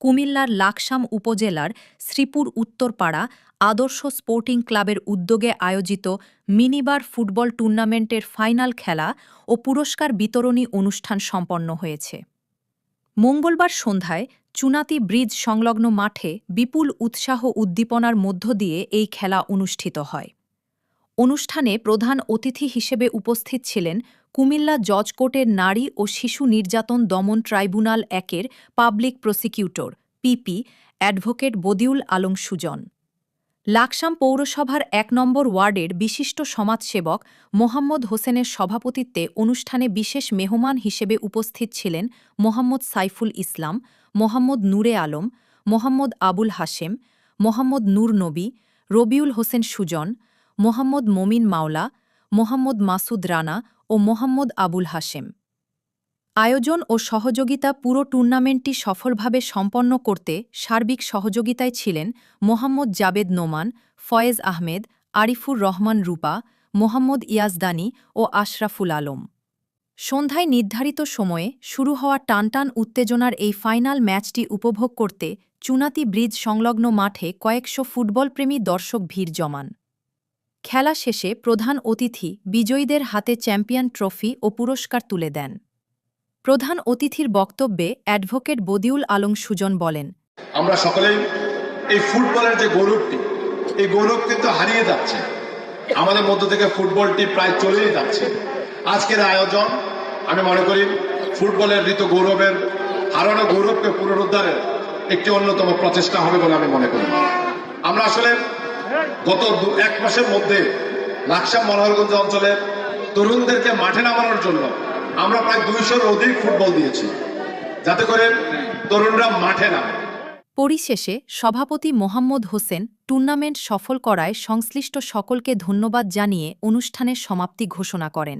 কুমিল্লার লাকসাম উপজেলার শ্রীপুর উত্তরপাড়া আদর্শ স্পোর্টিং ক্লাবের উদ্যোগে আয়োজিত মিনিবার ফুটবল টুর্নামেন্টের ফাইনাল খেলা ও পুরস্কার বিতরণী অনুষ্ঠান সম্পন্ন হয়েছে। মঙ্গলবার সন্ধ্যায় চুনাতি ব্রিজ সংলগ্ন মাঠে বিপুল উৎসাহ উদ্দীপনার মধ্য দিয়ে এই খেলা অনুষ্ঠিত হয়। অনুষ্ঠানে প্রধান অতিথি হিসেবে উপস্থিত ছিলেন কুমিল্লা জজ কোর্টের নারী ও শিশু নির্যাতন দমন ট্রাইব্যুনাল একের public prosecutor, PP, advocate Badiul Alam Sujon. Laksam পৌরসভার এক নম্বর ওয়ার্ডের বিশিষ্ট সমাজসেবক মোহাম্মদ হোসেনের সভাপতিত্বে অনুষ্ঠানে বিশেষ মেহমান হিসেবে উপস্থিত ছিলেন মোহাম্মদ সাইফুল ইসলাম, মোহাম্মদ নূরে আলম, মোহাম্মদ আবুল হাশেম, মোহাম্মদ নূর নবী, রবিউল হোসেন সুজন মোহাম্মদ মমিন মাওলা, মোহাম্মদ মাসুদ রানা ও মোহাম্মদ আবুল হাশেম। আয়োজন ও সহযোগিতা পুরো টুর্নামেন্টটি সফলভাবে সম্পন্ন করতে সার্বিক সহযোগিতায় ছিলেন মোহাম্মদ জাবেদ নোমান, ফয়েজ আহমেদ, আরিফুর রহমান রূপা, মোহাম্মদ ইয়াজদানি ও আশরাফুল আলম। সন্ধ্যায় নির্ধারিত সময়ে শুরু হওয়া টানটান উত্তেজনার এই ফাইনাল ম্যাচটি উপভোগ করতে চুনাতি ব্রিজ সংলগ্ন মাঠে কয়েকশো ফুটবলপ্রেমী দর্শক ভিড় জমান। খেলা শেষে প্রধান অতিথি বিজয়ীদের হাতে চ্যাম্পিয়ন ট্রফি ও পুরস্কার তুলে দেন। প্রধান অতিথির বক্তব্যে অ্যাডভোকেট বদিউল আলম সুজন বলেন, আমরা সকলেই এই ফুটবলের যে গৌরবটি, এই গৌরব কিন্তু হারিয়ে যাচ্ছে। আমাদের মধ্য থেকে ফুটবলটি প্রায় চলেই যাচ্ছে। আজকের আয়োজন, আমি মনে করি, ফুটবলের ঋতু গৌরবের, হারানো গৌরবকে পুনরুদ্ধারের একটি অন্যতম প্রচেষ্টা হবে বলে আমি মনে করি। আমরা আসলে গত এক মাসের মধ্যে লাকসাম মনোহরগঞ্জ অঞ্চলের তরুণদেরকে মাঠে নামানোর জন্য আমরা প্রায় দুইশোর অধিক ফুটবল দিয়েছি। যাতে করে তরুণরা মাঠে নামে। পরিশেষে সভাপতি মোহাম্মদ হোসেন টুর্নামেন্ট সফল করায় সংশ্লিষ্ট সকলকে ধন্যবাদ জানিয়ে অনুষ্ঠানের সমাপ্তি ঘোষণা করেন।